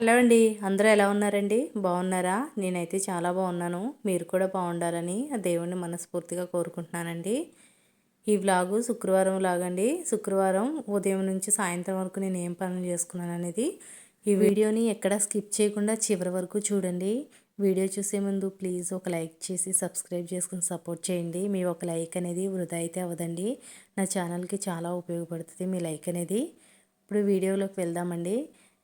Hello అండి అందరూ ఎలా ఉన్నారండి? బాగున్నారా? నేనైతే చాలా బాగున్నాను. మీరు కూడా బాగుండాలని ఆ దేవుణ్ణి మనస్ఫూర్తిగా కోరుకుంటున్నానండి. ఈ వ్లాగు శుక్రవారం లాగండి. శుక్రవారం ఉదయం నుంచి సాయంత్రం వరకు నేను ఏం పనులు చేసుకున్నాను అనేది ఈ వీడియోని ఎక్కడ స్కిప్ చేయకుండా చివరి వరకు చూడండి. వీడియో చూసే ముందు ప్లీజ్ ఒక లైక్ చేసి సబ్స్క్రైబ్ చేసుకుని సపోర్ట్ చేయండి. మీ ఒక లైక్ అనేది వృధా అయితే అవ్వదండి. నా ఛానల్కి చాలా ఉపయోగపడుతుంది మీ లైక్ అనేది. ఇప్పుడు వీడియోలోకి వెళ్దామండి.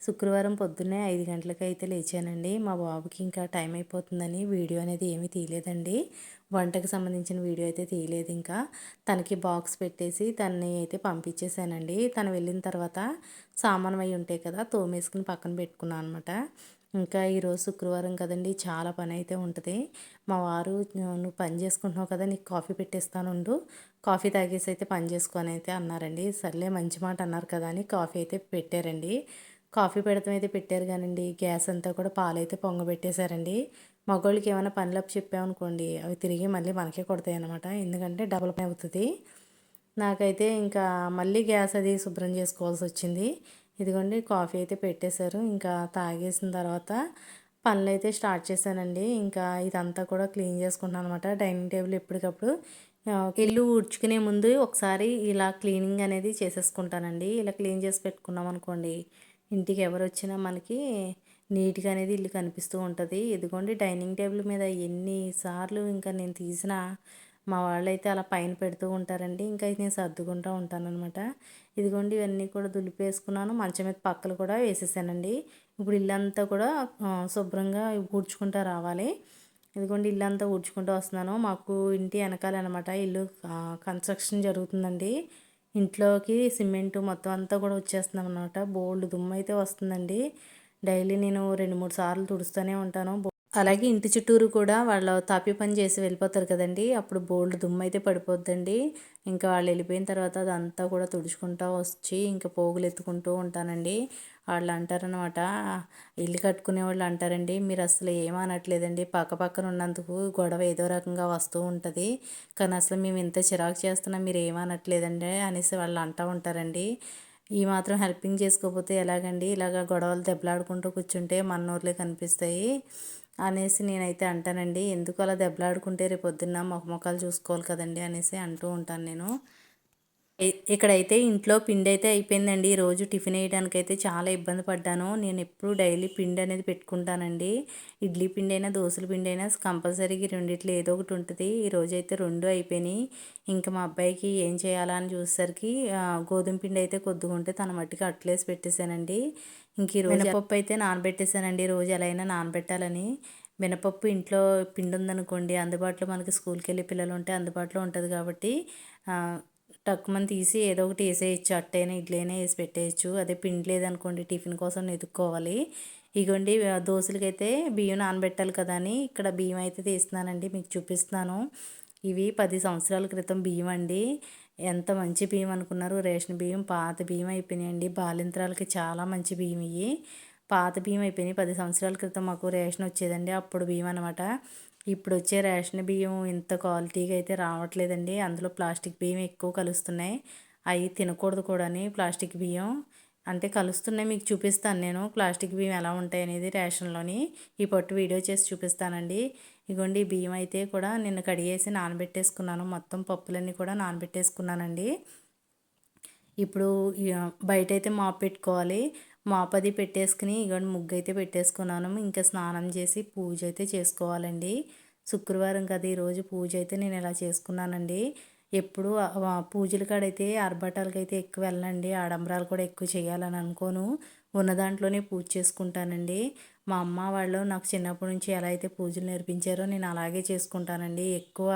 శుక్రవారం పొద్దున్నే ఐదు గంటలకు అయితే లేచానండి. మా బాబుకి ఇంకా టైం అయిపోతుందని వీడియో అనేది ఏమీ తీయలేదండి. వంటకు సంబంధించిన వీడియో అయితే తీయలేదు ఇంకా. తనకి బాక్స్ పెట్టేసి తనని అయితే పంపించేశానండి. తను వెళ్ళిన తర్వాత సామాన్ అయి ఉంటాయి కదా తోమేసుకుని పక్కన పెట్టుకున్నాను అనమాట. ఇంకా ఈరోజు శుక్రవారం కదండి చాలా పని అయితే ఉంటుంది. మా వారు నువ్వు పని చేసుకుంటున్నావు కదా నీకు కాఫీ పెట్టేస్తానుండు కాఫీ తాగేసి అయితే పని చేసుకొని అయితే అన్నారండి. సర్లే మంచి మాట అన్నారు కదా అని కాఫీ అయితే పెట్టారండి. కాఫీ పెడతాం అయితే పెట్టారు కానండి. గ్యాస్ అంతా కూడా పాలైతే పొంగబెట్టేశారండి మగవాళ్ళకి ఏమైనా పనులు చెప్పామనుకోండి అవి తిరిగి మళ్ళీ మనకే కొడతాయి అనమాట ఎందుకంటే డబుల్ పని అవుతుంది. నాకైతే ఇంకా మళ్ళీ గ్యాస్ అది శుభ్రం చేసుకోవాల్సి వచ్చింది. ఇదిగోండి కాఫీ అయితే పెట్టేశారు. ఇంకా తాగేసిన తర్వాత పనులు అయితే స్టార్ట్ చేశానండి. ఇంకా ఇదంతా కూడా క్లీన్ చేసుకుంటాను అనమాట డైనింగ్ టేబుల్ ఎప్పటికప్పుడు ఇల్లు ఊడ్చుకునే ముందు ఒకసారి ఇలా క్లీనింగ్ అనేది చేసేసుకుంటానండి. ఇలా క్లీన్ చేసి పెట్టుకున్నాం అనుకోండి ఇంటికి ఎవరు వచ్చినా మనకి నీట్గా అనేది ఇల్లు కనిపిస్తూ ఉంటుంది. ఇదిగోండి డైనింగ్ టేబుల్ మీద ఎన్నిసార్లు ఇంకా నేను తీసిన మా వాళ్ళైతే అలా పైన పెడుతూ ఉంటారండి. ఇంకా నేను సర్దుకుంటూ ఉంటానన్నమాట. ఇదిగోండి ఇవన్నీ కూడా దులిపేసుకున్నాను. మంచం మీద పక్కలు కూడా వేసేసానండి. ఇప్పుడు ఇల్లంతా కూడా శుభ్రంగా ఊడ్చుకుంటూ రావాలి. ఇదిగోండి ఇల్లంతా ఊడ్చుకుంటూ వస్తున్నాను. మాకు ఇంటి వెనకాలన్నమాట ఇల్లు కన్స్ట్రక్షన్ జరుగుతుందండి. ఇంట్లోకి సిమెంట్ మొత్తం అంతా కూడా వచ్చేస్తున్నాం అనమాట బోల్డ్ దుమ్ము అయితే వస్తుందండి. డైలీ నేను రెండు మూడు సార్లు తుడుస్తూనే ఉంటాను. అలాగే ఇంటి చుట్టూరు కూడా వాళ్ళు తాపి పని చేసి వెళ్ళిపోతారు కదండి. అప్పుడు బోల్డ్ దుమ్ము అయితే పడిపోద్దండి. ఇంకా వాళ్ళు వెళ్ళిపోయిన తర్వాత అదంతా కూడా తుడుచుకుంటూ వచ్చి ఇంకా పోగులు ఎత్తుకుంటూ ఉంటానండి. వాళ్ళు అంటారనమాట ఇల్లు కట్టుకునే వాళ్ళు అంటారండి. మీరు అసలు ఏమనట్లేదండి. పక్క పక్కన ఉన్నందుకు గొడవ ఏదో రకంగా వస్తూ ఉంటుంది. కానీ అసలు మేము ఇంత చిరాకు చేస్తున్నాం మీరు ఏమనట్లేదండి అనేసి వాళ్ళు అంటూ ఉంటారండి. ఈ మాత్రం హెల్పింగ్ చేసుకోకపోతే ఎలాగండి? ఇలాగ గొడవలు దెబ్బలాడుకుంటూ కూర్చుంటే మన కనిపిస్తాయి అనేసి నేనైతే అంటానండి. ఎందుకు అలా దెబ్బలాడుకుంటే రేపు పొద్దున్న మొఖమొఖాలు చూసుకోవాలి కదండి అనేసి అంటూ ఉంటాను నేను. ఇక్కడైతే ఇంట్లో పిండి అయితే అయిపోయిందండి ఈరోజు టిఫిన్ వేయడానికి అయితే చాలా ఇబ్బంది పడ్డాను. నేను ఎప్పుడు డైలీ పిండి అనేది పెట్టుకుంటానండి. ఇడ్లీ పిండి అయినా దోశల పిండి అయినా కంపల్సరీగా రెండిట్లో ఏదో ఒకటి ఉంటుంది. ఈరోజు అయితే రెండు అయిపోయినాయి. ఇంకా మా అబ్బాయికి ఏం చేయాలా అని చూసేసరికి గోధుమ పిండి అయితే కొద్దిగా ఉంటే తన మట్టికి అట్లేసి పెట్టేశానండి ఇంక ఈరోజు మినపప్పు అయితే నానబెట్టేశానండి రోజు ఎలా అయినా నానబెట్టాలని. మినపప్పు ఇంట్లో పిండి ఉందనుకోండి అందుబాటులో మనకి స్కూల్కి వెళ్ళి పిల్లలు ఉంటే అందుబాటులో ఉంటుంది కాబట్టి టక్కుమని తీసి ఏదో ఒకటి వేసేయచ్చు. అట్టైనా ఇడ్లైనా వేసి పెట్టేయచ్చు. అదే పిండి లేదనుకోండి టిఫిన్ కోసం ఎదుక్కోవాలి ఇగోండి దోశలకైతే బియ్యం నానబెట్టాలి కదా అని ఇక్కడ బియ్యం అయితే తీస్తున్నానండి మీకు చూపిస్తున్నాను. ఇవి పది సంవత్సరాల క్రితం బియ్యం అండి. ఎంత మంచి బియ్యం అనుకున్నారు. రేషన్ బియ్యం పాత బియ్యం అయిపోయినాయండి. బాలింత్రాలకి చాలా మంచి బియ్యం ఇవి. పాత బియ్యం అయిపోయినాయి. పది సంవత్సరాల క్రితం మాకు రేషన్ వచ్చేదండి. అప్పుడు బియ్యం అనమాట ఇప్పుడు వచ్చే రేషన్ బియ్యం ఇంత క్వాలిటీగా అయితే రావట్లేదండి. అందులో ప్లాస్టిక్ బియ్యం ఎక్కువ కలుస్తున్నాయి. అవి తినకూడదు కూడా ప్లాస్టిక్ బియ్యం. అంటే కలుస్తున్నాయి మీకు చూపిస్తాను నేను. ప్లాస్టిక్ బియ్యం ఎలా ఉంటాయి అనేది రేషన్లోని ఈ పట్టు వీడియో చేసి చూపిస్తానండి. ఇగోండి బియ్యం అయితే కూడా నిన్న కడిగేసి నానబెట్టేసుకున్నాను. మొత్తం పప్పులన్నీ కూడా నానబెట్టేసుకున్నానండి. ఇప్పుడు బయట అయితే మాపు పెట్టుకోవాలి. మాపది పెట్టేసుకుని ఇగోండి ముగ్గు అయితే పెట్టేసుకున్నాను. ఇంకా స్నానం చేసి పూజ అయితే చేసుకోవాలండి. శుక్రవారం కదా ఈరోజు పూజ అయితే నేను ఇలా చేసుకున్నానండి. ఎప్పుడు పూజల కాడైతే ఆర్భటాలకి అయితే ఎక్కువ వెళ్ళండి ఆడంబరాలు కూడా ఎక్కువ చేయాలని అనుకోను. ఉన్న దాంట్లోనే పూజ చేసుకుంటానండి. మా అమ్మ వాళ్ళు నాకు చిన్నప్పటి నుంచి ఎలా అయితే పూజలు నేర్పించారో నేను అలాగే చేసుకుంటానండి. ఎక్కువ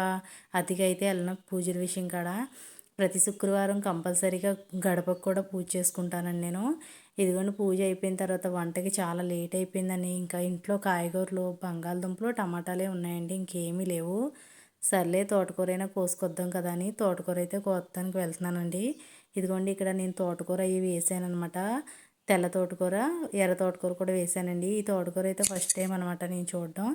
అతిగా అయితే వెళ్ళను పూజల విషయం కాడ. ప్రతి శుక్రవారం కంపల్సరీగా గడపకు కూడా పూజ చేసుకుంటానండి నేను. ఇదిగోండి పూజ అయిపోయిన తర్వాత వంటకి చాలా లేట్ అయిపోయిందని ఇంకా ఇంట్లో కాయగూరలు బంగాళదుంపలు టమాటాలే ఉన్నాయండి. ఇంకేమీ లేవు. సర్లే తోటకూరైనా కోసుకొద్దాం కదా అని తోటకూర అయితే కోస్తానికి వెళ్తున్నానండి. ఇదిగోండి ఇక్కడ నేను తోటకూర అవి వేసాను తెల్ల తోటకూర ఎర్ర తోటకూర కూడా వేసానండి. ఈ తోటకూర అయితే ఫస్ట్ టైం అనమాట నేను చూడడం.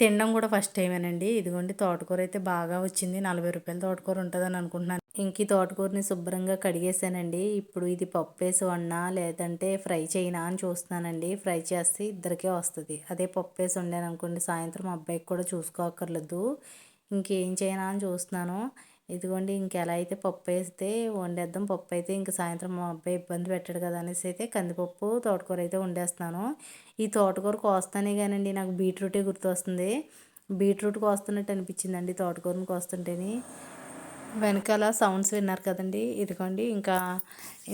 తినడం కూడా ఫస్ట్ టైమేనండి ఇదిగోండి తోటకూర అయితే బాగా వచ్చింది. నలభై రూపాయల తోటకూర ఉంటుందని అనుకుంటున్నాను. ఇంక ఈ తోటకూరని శుభ్రంగా కడిగేసానండి. ఇప్పుడు ఇది పప్పు వేసి వండినా లేదంటే ఫ్రై చేయనా అని చూస్తున్నానండి. ఫ్రై చేస్తే ఇద్దరికే వస్తుంది. అదే పప్పు వేసి వండాను అనుకోండి సాయంత్రం మా అబ్బాయికి కూడా చూసుకోక్కర్లేదు ఇంకేం చేయనా అని చూస్తున్నాను. ఇదిగోండి ఇంకెలా అయితే పప్పు వేస్తే వండేద్దాం. పప్పు అయితే ఇంక సాయంత్రం మా అబ్బాయి ఇబ్బంది పెట్టాడు కదా అనేసి అయితే కందిపప్పు తోటకూర అయితే వండేస్తున్నాను. ఈ తోటకూర కోస్తానే కానండి నాకు బీట్రూటే గుర్తొస్తుంది. బీట్రూట్ కోస్తున్నట్టు అనిపించిందండి తోటకూరని కోస్తుంటేని. వెనకాల సౌండ్స్ విన్నారు కదండి. ఇదిగోండి ఇంకా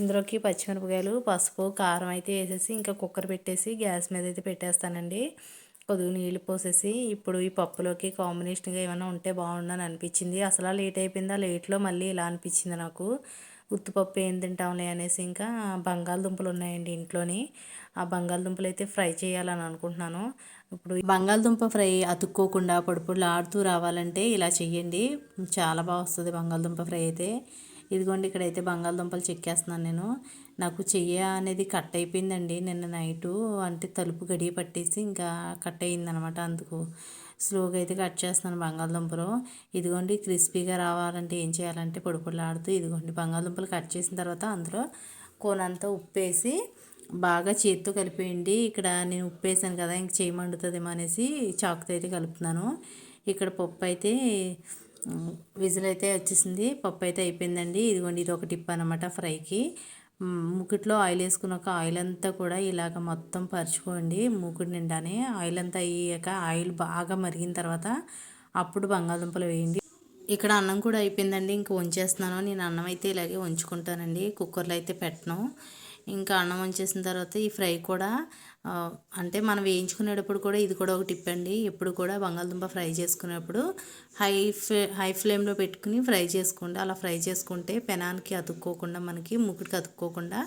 ఇందులోకి పచ్చిమిరపకాయలు పసుపు కారం అయితే వేసేసి ఇంకా కుక్కర్ పెట్టేసి గ్యాస్ మీద అయితే పెట్టేస్తానండి. కొద్దిగా నీళ్ళు పోసేసి ఇప్పుడు ఈ పప్పులోకి కాంబినేషన్గా ఏమైనా ఉంటే బాగుండని అనిపించింది. అసలు లేట్ అయిపోయిందా? లేట్లో మళ్ళీ ఇలా అనిపించింది నాకు. ఉత్తుపప్పు ఏం తింటాంలే అనేసి ఇంకా బంగాళదుంపలు ఉన్నాయండి ఇంట్లోని. ఆ బంగాళదుంపలు అయితే ఫ్రై చేయాలని అనుకుంటున్నాను. ఇప్పుడు బంగాళదుంప ఫ్రై అతుక్కోకుండా పొడి ఆడుతూ రావాలంటే ఇలా చెయ్యండి. చాలా బాగా వస్తుంది బంగాళదుంప ఫ్రై అయితే. ఇదిగోండి ఇక్కడైతే బంగాళదుంపలు చెక్కేస్తున్నాను నేను. నాకు చెయ్య అనేది కట్ అయిపోయిందండి. నిన్న నైటు అంటే తలుపు గడియ పట్టేసి ఇంకా కట్ అయ్యిందనమాట అందుకు. స్లోగా అయితే కట్ చేస్తున్నాను బంగాళదుంపలు. ఇదిగోండి క్రిస్పీగా రావాలంటే ఏం చేయాలంటే పొడి పొడిలాడుతూ ఇదిగోండి బంగాళదుంపలు కట్ చేసిన తర్వాత అందులో కోనంతా ఉప్పేసి బాగా చేతితో కలిపేయండి. ఇక్కడ నేను ఉప్పు వేసాను కదా ఇంక చేయమండుతుందేమో అనేసి చాకుతో అయితే కలుపుతున్నాను. ఇక్కడ పప్పు అయితే విజిల్ అయితే వచ్చేసింది పప్పు అయితే అయిపోయిందండి. ఇదిగోండి ఇది ఒక టిప్ అనమాట ఫ్రైకి. ముకుట్లో ఆయిల్ వేసుకున్నాక ఆయిల్ అంతా కూడా ఇలాగ మొత్తం పరుచుకోండి మూకుడు నిండానే. ఆయిల్ అంతా అయ్యాక ఆయిల్ బాగా మరిగిన తర్వాత అప్పుడు బంగాళదుంపలు వేయండి. ఇక్కడ అన్నం కూడా అయిపోయిందండి ఇంక వంచేస్తున్నాను. నేను అన్నం అయితే ఇలాగే ఉంచుకుంటానండి కుక్కర్లో అయితే పెట్టను. ఇంకా అన్నం వంచేసిన తర్వాత ఈ ఫ్రై కూడా అంటే మనం వేయించుకునేటప్పుడు కూడా ఇది కూడా ఒక టిప్ అండి ఎప్పుడు కూడా బంగాళదుంప ఫ్రై చేసుకునేప్పుడు హై ఫ్లే హై ఫ్లేమ్లో పెట్టుకుని ఫ్రై చేసుకోండి. అలా ఫ్రై చేసుకుంటే పెనానికి అతుక్కోకుండా మనకి ముక్కుడికి అతుక్కోకుండా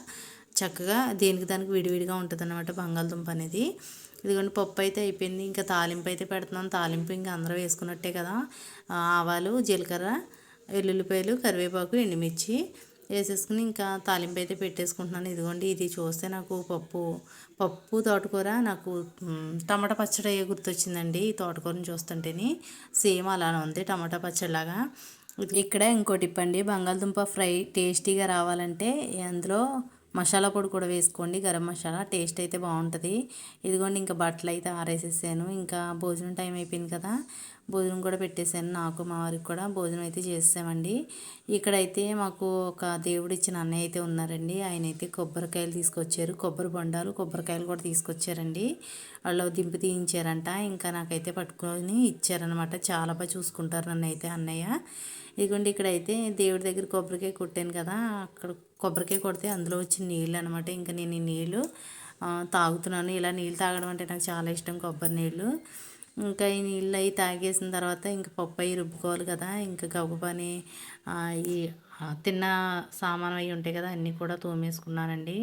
చక్కగా దేనికి దానికి విడివిడిగా ఉంటుంది అనమాట బంగాళదుంప అనేది. ఇదిగోండి పప్పు అయితే అయిపోయింది. ఇంకా తాలింపు అయితే పెడుతున్నాం. తాలింపు ఇంకా అందరూ వేసుకున్నట్టే కదా. ఆవాలు జీలకర్ర వెల్లుల్లిపాయలు కరివేపాకు ఎండుమిర్చి వేసేసుకుని ఇంకా తాలింపు అయితే పెట్టేసుకుంటున్నాను. ఇదిగోండి ఇది చూస్తే నాకు పప్పు పప్పు తోటకూర నాకు టమాటా పచ్చడి గుర్తొచ్చిందండి ఈ తోటకూరని చూస్తుంటేని. సేమ్ అలానే ఉంది టమాటా పచ్చడిలాగా. ఇక్కడ ఇంకోటి ఇప్పండి బంగాళదుంప ఫ్రై టేస్టీగా రావాలంటే అందులో మసాలా పొడి కూడా వేసుకోండి. గరం మసాలా టేస్ట్ అయితే బాగుంటుంది. ఇదిగోండి ఇంకా బట్టలు అయితే ఆరేసేసాను. ఇంకా భోజనం టైం అయిపోయింది కదా భోజనం కూడా పెట్టేశాను. నాకు మా వారికి కూడా భోజనం అయితే చేసామండి ఇక్కడైతే మాకు ఒక దేవుడు ఇచ్చిన అన్నయ్య అయితే ఉన్నారండి. ఆయన అయితే కొబ్బరికాయలు తీసుకొచ్చారు. కొబ్బరి బొండాలు కొబ్బరికాయలు కూడా తీసుకొచ్చారండి. వాళ్ళు దింపు తీయించారంట. ఇంకా నాకైతే పట్టుకొని ఇచ్చారనమాట చాలా బాగా చూసుకుంటారు నన్ను అయితే అన్నయ్య. ఇదిగోండి ఇక్కడైతే దేవుడి దగ్గర కొబ్బరికాయ కొట్టాను కదా అక్కడ కొబ్బరికాయ కొడితే అందులో వచ్చిన నీళ్ళు అనమాట ఇంకా నేను ఈ నీళ్ళు తాగుతున్నాను. ఇలా నీళ్ళు తాగడం అంటే నాకు చాలా ఇష్టం కొబ్బరి నీళ్ళు. ఇంకా ఈ నీళ్ళు అవి తాగేసిన తర్వాత ఇంకా పప్పు అవి రుబ్బుకోవాలి కదా. ఇంకా గబగబాని ఈ తిన్న సామాను అవి ఉంటాయి కదా అన్నీ కూడా తోమేసుకున్నానండి.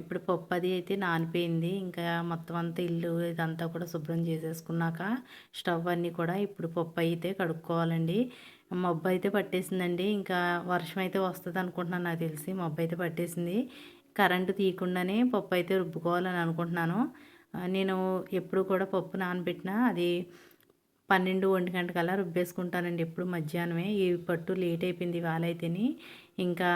ఇప్పుడు పప్పు అది అయితే నానిపోయింది. ఇంకా మొత్తం అంతా ఇల్లు ఇదంతా కూడా శుభ్రం చేసేసుకున్నాక స్టవ్ అన్నీ కూడా ఇప్పుడు పప్పు అయితే కడుక్కోవాలండి. మబ్బు అయితే పట్టేసిందండి. ఇంకా వర్షం అయితే వస్తుంది అనుకుంటున్నాను నాకు తెలిసి. మబ్బు అయితే పట్టేసింది. కరెంటు తీయకుండానే పప్పు అయితే రుబ్బుకోవాలని అనుకుంటున్నాను. నేను ఎప్పుడు కూడా పప్పు నానబెట్టినా అది పన్నెండు ఒంటి గంట కల్లా రుబ్బేసుకుంటానండి ఎప్పుడు మధ్యాహ్నమే. ఈ పట్టు లేట్ అయిపోయింది ఇవాళ అయితేని ఇంకా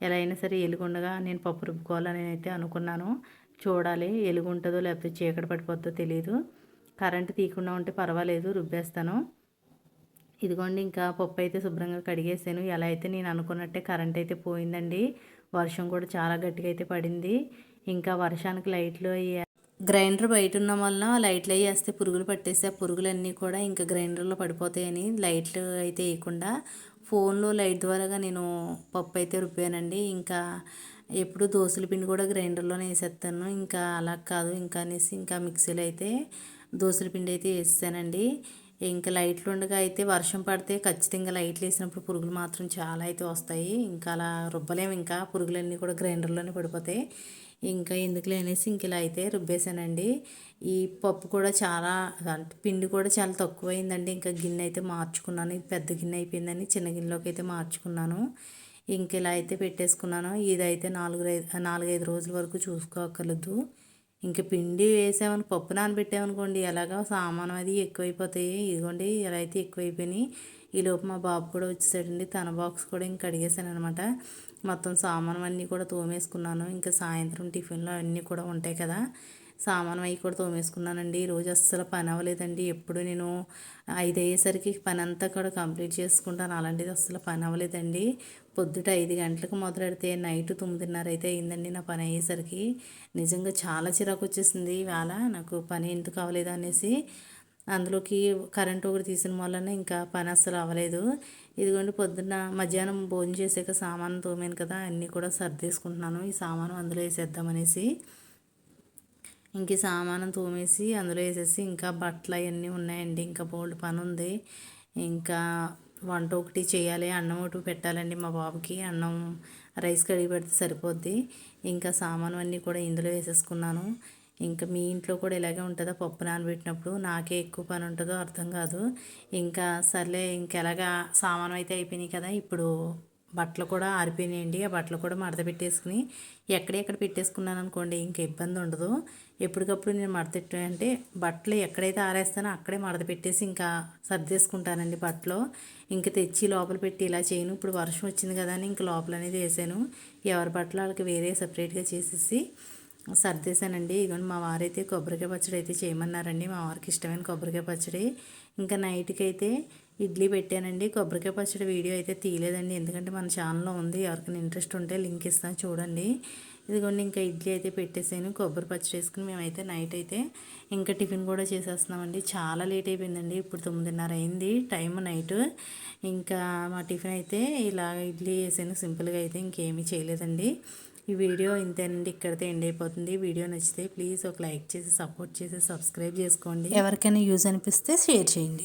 ఎలా అయినా సరే ఎలుగుండగా నేను పప్పు రుబ్బుకోవాలని అయితే అనుకున్నాను. చూడాలి ఎలుగుంటుందో లేకపోతే చీకటి పడిపోతుందో తెలియదు కరెంటు తీయకుండా ఉంటే పర్వాలేదు రుబ్బేస్తాను. ఇదిగోండి ఇంకా పప్పు అయితే శుభ్రంగా కడిగేసాను. ఎలా అయితే నేను అనుకున్నట్టే కరెంట్ అయితే పోయిందండి. వర్షం కూడా చాలా గట్టిగా అయితే పడింది. ఇంకా వర్షానికి లైట్లు గ్రైండర్ బయట ఉన్న వలన లైట్లు వేస్తే పురుగులు పట్టేసి ఆ పురుగులన్నీ కూడా ఇంకా గ్రైండర్లో పడిపోతాయని లైట్లు అయితే వేయకుండా. ఫోన్లో లైట్ ద్వారాగా నేను పప్పు అయితే రుబ్బానండి. ఇంకా ఎప్పుడు దోశల పిండి కూడా గ్రైండర్లోనే వేసేస్తాను. ఇంకా అలా కాదు ఇంకా అనేసి ఇంకా మిక్సీలో అయితే దోశల పిండి అయితే వేసానండి ఇంకా లైట్లు ఉండగా అయితే వర్షం పడితే ఖచ్చితంగా లైట్లు వేసినప్పుడు పురుగులు మాత్రం చాలా అయితే వస్తాయి. ఇంకా అలా రుబ్బలేము ఇంకా. పురుగులన్నీ కూడా గ్రైండర్లోనే పడిపోతాయి. ఇంకా ఎందుకులే అనేసి ఇంక ఇలా అయితే రుబ్బేశానండి. ఈ పప్పు కూడా చాలా అంటే పిండి కూడా చాలా తక్కువైందండి. ఇంకా గిన్నె అయితే మార్చుకున్నాను. ఇది పెద్ద గిన్నె అయిపోయిందని చిన్న గిన్నెలోకి అయితే మార్చుకున్నాను. ఇంక ఇలా అయితే పెట్టేసుకున్నాను. ఇదైతే నాలుగు నాలుగైదు రోజుల వరకు చూసుకోకర్లేదు. ఇంకా పిండి వేసామని పప్పు నానబెట్టామనుకోండి ఎలాగో సామాను అది ఎక్కువైపోతాయి. ఇదిగోండి ఇలా అయితే ఎక్కువైపోయినాయి. ఈ లోపు మా బాబు కూడా వచ్చేసాడండి తన బాక్స్ కూడా ఇంకా కడిగేసాను అనమాట మొత్తం సామాను అన్నీ కూడా తోమేసుకున్నాను. ఇంకా సాయంత్రం టిఫిన్లో అన్నీ కూడా ఉంటాయి కదా. సామాను అవి కూడా తోమేసుకున్నానండి. ఈరోజు అస్సలు పని అవ్వలేదండి. ఎప్పుడు నేను ఐదు అయ్యేసరికి పని అంతా కూడా కంప్లీట్ చేసుకుంటాను. అలాంటిది అస్సలు పని అవ్వలేదండి. పొద్దుట ఐదు గంటలకు మొదలెడితే నైట్ తొమ్మిదిన్నర అయితే అయిందండి నా పని అయ్యేసరికి. నిజంగా చాలా చిరాకు వచ్చేసింది ఇవాళ నాకు పని ఎందుకు అవ్వలేదు అనేసి అందులోకి కరెంట్ ఒకటి తీసిన వలన ఇంకా పని అస్సలు అవ్వలేదు. ఇదిగోండి పొద్దున్న మధ్యాహ్నం భోజనం చేసాక సామాను తోమాను కదా అన్నీ కూడా సర్దేసుకుంటున్నాను. ఈ సామాను అందులో వేసేద్దామనేసి ఇంక సామానం సామాను తోమేసి అందులో వేసేసి ఇంకా బట్టలు అవన్నీ ఉన్నాయండి. ఇంకా బోల్డ్ పని ఉంది. ఇంకా వంట ఒకటి చేయాలి అన్నం ఒకటి పెట్టాలండి మా బాబుకి. అన్నం రైస్ కడిగి పెడితే సరిపోద్ది. ఇంకా సామాను అన్నీ కూడా ఇందులో వేసేసుకున్నాను. ఇంకా మీ ఇంట్లో కూడా ఇలాగే ఉంటుందా పప్పు నానబెట్టినప్పుడు? నాకే ఎక్కువ పని ఉంటుందో అర్థం కాదు. ఇంకా సర్లే ఇంకెలాగా సామాను అయితే అయిపోయినాయి కదా ఇప్పుడు బట్టలు కూడా ఆరిపోయినాయండి. ఆ బట్టలు కూడా మడత పెట్టేసుకుని ఎక్కడెక్కడ పెట్టేసుకున్నాను అనుకోండి ఇంక ఇబ్బంది ఉండదు. ఎప్పటికప్పుడు నేను మడత అంటే బట్టలు ఎక్కడైతే ఆరేస్తానో అక్కడే మడత పెట్టేసి ఇంకా సర్దేసుకుంటానండి బట్టలు. ఇంక తెచ్చి లోపల పెట్టి ఇలా చేయను. ఇప్పుడు వర్షం వచ్చింది కదా అని ఇంక లోపల అనేది వేసాను. ఎవరి బట్టలు వాళ్ళకి వేరే సపరేట్గా చేసేసి సర్దేశానండి. ఇదిగోండి మా వారైతే కొబ్బరికాయ పచ్చడి అయితే చేయమన్నారండి. మా వారికి ఇష్టమైన కొబ్బరికాయ పచ్చడి. ఇంకా నైట్కి అయితే ఇడ్లీ పెట్టానండి. కొబ్బరికాయ పచ్చడి వీడియో అయితే తీయలేదండి. ఎందుకంటే మన ఛానల్లో ఉంది. ఎవరికైనా ఇంట్రెస్ట్ ఉంటే లింక్ ఇస్తాను చూడండి. ఇదిగోండి ఇంకా ఇడ్లీ అయితే పెట్టేసాను. కొబ్బరి పచ్చడి వేసుకుని మేమైతే నైట్ అయితే ఇంకా టిఫిన్ కూడా చేసేస్తున్నామండి. చాలా లేట్ అయిపోయిందండి ఇప్పుడు తొమ్మిదిన్నర అయింది టైం నైట్. ఇంకా మా టిఫిన్ అయితే ఇలా ఇడ్లీ వేసాను సింపుల్గా అయితే ఇంకేమీ చేయలేదండి. ఈ వీడియో ఇంతేనండి ఇక్కడితో ఎండ్ అయిపోతుంది. వీడియో నచ్చితే ప్లీజ్ ఒక లైక్ చేసి సపోర్ట్ చేసి సబ్స్క్రైబ్ చేసుకోండి. ఎవరికైనా యూజ్ అనిపిస్తే షేర్ చేయండి.